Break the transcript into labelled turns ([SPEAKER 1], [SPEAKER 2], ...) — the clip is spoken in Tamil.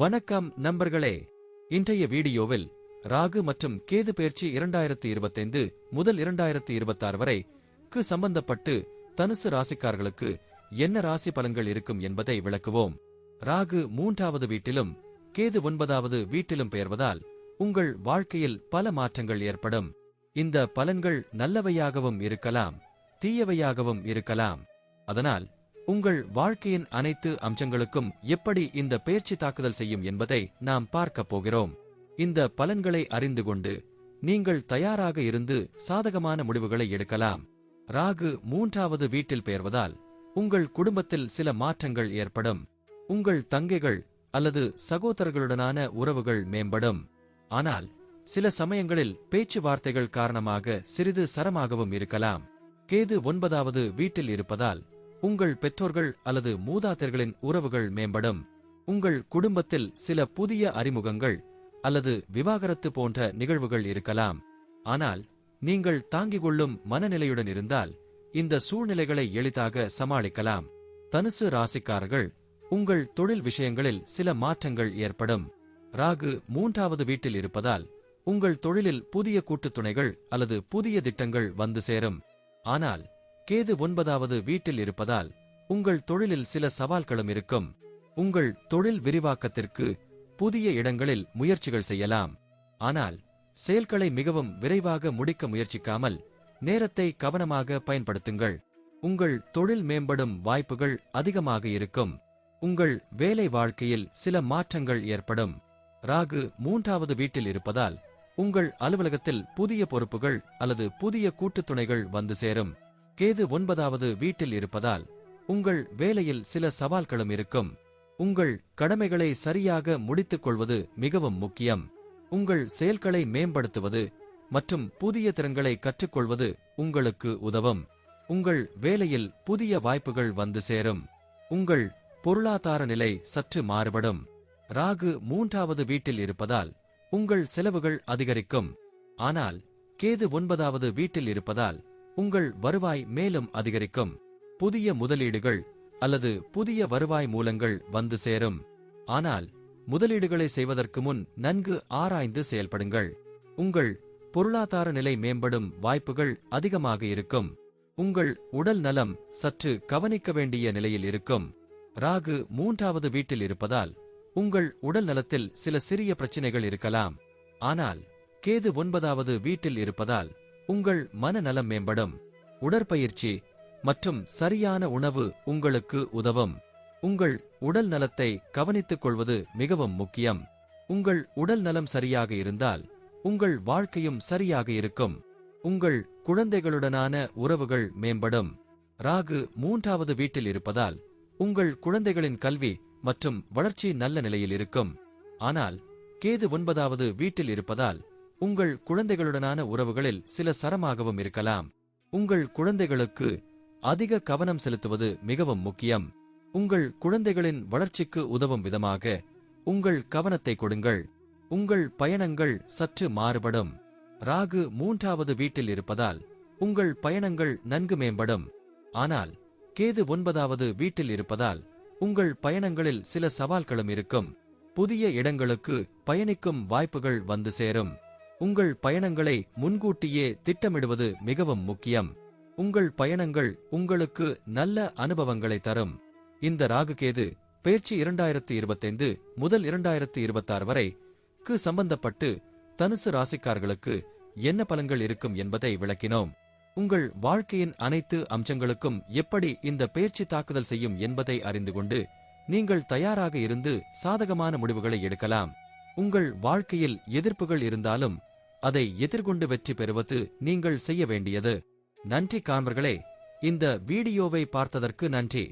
[SPEAKER 1] வணக்கம் நண்பர்களே. இன்றைய வீடியோவில் ராகு மற்றும் கேது பயிற்சி இரண்டாயிரத்தி இருபத்தைந்து முதல் இரண்டாயிரத்தி இருபத்தாறு வரை க்கு சம்பந்தப்பட்டு தனுசு ராசிக்காரர்களுக்கு என்ன ராசி பலன்கள் இருக்கும் என்பதை விளக்குவோம். ராகு மூன்றாவது வீட்டிலும் கேது ஒன்பதாவது வீட்டிலும் பெயர்வதால் உங்கள் வாழ்க்கையில் பல மாற்றங்கள் ஏற்படும். இந்த பலன்கள் நல்லவையாகவும் இருக்கலாம் தீயவையாகவும் இருக்கலாம். அதனால் உங்கள் வாழ்க்கையின் அனைத்து அம்சங்களுக்கும் எப்படி இந்த பயிற்சி தாக்குதல் செய்யும் என்பதை நாம் பார்க்கப் போகிறோம். இந்த பலன்களை அறிந்து கொண்டு நீங்கள் தயாராக இருந்து சாதகமான முடிவுகளை எடுக்கலாம். ராகு மூன்றாவது வீட்டில் பெயர்வதால் உங்கள் குடும்பத்தில் சில மாற்றங்கள் ஏற்படும். உங்கள் தங்கைகள் அல்லது சகோதரர்களுடனான உறவுகள் மேம்படும். ஆனால் சில சமயங்களில் பேச்சுவார்த்தைகள் காரணமாக சிறிது சரமாகவும் இருக்கலாம். கேது ஒன்பதாவது வீட்டில் இருப்பதால் உங்கள் பெற்றோர்கள் அல்லது மூதாதையர்களின் உறவுகள் மேம்படும். உங்கள் குடும்பத்தில் சில புதிய அறிமுகங்கள் அல்லது விவாகரத்து போன்ற நிகழ்வுகள் இருக்கலாம். ஆனால் நீங்கள் தாங்கிக் கொள்ளும் மனநிலையுடன் இருந்தால் இந்த சூழ்நிலைகளை எளிதாக சமாளிக்கலாம். தனுசு ராசிக்காரர்கள் உங்கள் தொழில் விஷயங்களில் சில மாற்றங்கள் ஏற்படும். ராகு மூன்றாவது வீட்டில் இருப்பதால் உங்கள் தொழிலில் புதிய கூட்டுத் துணைகள் அல்லது புதிய திட்டங்கள் வந்து சேரும். ஆனால் கேது ஒன்பதாவது வீட்டில் இருப்பதால் உங்கள் தொழிலில் சில சவால்களும் இருக்கும். உங்கள் தொழில் விரிவாக்கத்திற்கு புதிய இடங்களில் முயற்சிகள் செய்யலாம். ஆனால் செயல்களை மிகவும் விரைவாக முடிக்க முயற்சிக்காமல் நேரத்தை கவனமாக பயன்படுத்துங்கள். உங்கள் தொழில் மேம்படும் வாய்ப்புகள் அதிகமாக இருக்கும். உங்கள் வேலை வாழ்க்கையில் சில மாற்றங்கள் ஏற்படும். ராகு மூன்றாவது வீட்டில் இருப்பதால் உங்கள் அலுவலகத்தில் புதிய பொறுப்புகள் அல்லது புதிய கூட்டுத் துணைகள் வந்து சேரும். கேது ஒன்பதாவது வீட்டில் இருப்பதால் உங்கள் வேலையில் சில சவால்களும் இருக்கும். உங்கள் கடமைகளை சரியாக முடித்துக் கொள்வது மிகவும் முக்கியம். உங்கள் செயல்களை மேம்படுத்துவது மற்றும் புதிய திறன்களை கற்றுக்கொள்வது உங்களுக்கு உதவும். உங்கள் வேலையில் புதிய வாய்ப்புகள் வந்து சேரும். உங்கள் பொருளாதார நிலை சற்று மாறுபடும். ராகு மூன்றாவது வீட்டில் இருப்பதால் உங்கள் செலவுகள் அதிகரிக்கும். ஆனால் கேது ஒன்பதாவது வீட்டில் இருப்பதால் உங்கள் வருவாய் மேலும் அதிகரிக்கும். புதிய முதலீடுகள் அல்லது புதிய வருவாய் மூலங்கள் வந்து சேரும். ஆனால் முதலீடுகளை செய்வதற்கு முன் நன்கு ஆராய்ந்து செயல்படுங்கள். உங்கள் பொருளாதார நிலை மேம்படும் வாய்ப்புகள் அதிகமாக இருக்கும். உங்கள் உடல் நலம் சற்று கவனிக்க வேண்டிய நிலையில் இருக்கும். ராகு மூன்றாவது வீட்டில் இருப்பதால் உங்கள் உடல் நலத்தில் சில சிறிய பிரச்சனைகள் இருக்கலாம். ஆனால் கேது ஒன்பதாவது வீட்டில் இருப்பதால் உங்கள் மனநலம் மேம்படும். உடற்பயிற்சி மற்றும் சரியான உணவு உங்களுக்கு உதவும். உங்கள் உடல் நலத்தை கவனித்துக் கொள்வது மிகவும் முக்கியம். உங்கள் உடல் நலம் சரியாக இருந்தால் உங்கள் வாழ்க்கையும் சரியாக இருக்கும். உங்கள் குழந்தைகளுடனான உறவுகள் மேம்படும். ராகு மூன்றாவது வீட்டில் இருப்பதால் உங்கள் குழந்தைகளின் கல்வி மற்றும் வளர்ச்சி நல்ல நிலையில் இருக்கும். ஆனால் கேது ஒன்பதாவது வீட்டில் இருப்பதால் உங்கள் குழந்தைகளுடனான உறவுகளில் சில சரமாகவும் இருக்கலாம். உங்கள் குழந்தைகளுக்கு அதிக கவனம் செலுத்துவது மிகவும் முக்கியம். உங்கள் குழந்தைகளின் வளர்ச்சிக்கு உதவும் விதமாக உங்கள் கவனத்தை கொடுங்கள். உங்கள் பயணங்கள் சற்று மாறுபடும். ராகு மூன்றாவது வீட்டில் இருப்பதால் உங்கள் பயணங்கள் நன்கு மேம்படும். ஆனால் கேது ஒன்பதாவது வீட்டில் இருப்பதால் உங்கள் பயணங்களில் சில சவால்களும் இருக்கும். புதிய இடங்களுக்கு பயணிக்கும் வாய்ப்புகள் வந்து சேரும். உங்கள் பயணங்களை முன்கூட்டியே திட்டமிடுவது மிகவும் முக்கியம். உங்கள் பயணங்கள் உங்களுக்கு நல்ல அனுபவங்களை தரும். இந்த ராகுகேது பயிற்சி இரண்டாயிரத்தி இருபத்தைந்து முதல் இரண்டாயிரத்தி இருபத்தாறு வரை க்கு சம்பந்தப்பட்டு தனுசு ராசிக்காரர்களுக்கு என்ன பலன்கள் இருக்கும் என்பதை விளக்கினோம். உங்கள் வாழ்க்கையின் அனைத்து அம்சங்களுக்கும் எப்படி இந்த பயிற்சி தாக்குதல் செய்யும் என்பதை அறிந்து கொண்டு நீங்கள் தயாராக இருந்து சாதகமான முடிவுகளை எடுக்கலாம். உங்கள் வாழ்க்கையில் எதிர்ப்புகள் இருந்தாலும் அதை எதிர்கொண்டு வெற்றி பெறுவது நீங்கள் செய்ய வேண்டியது. நன்றி காண்பர்களே. இந்த வீடியோவை பார்த்ததற்கு நன்றி.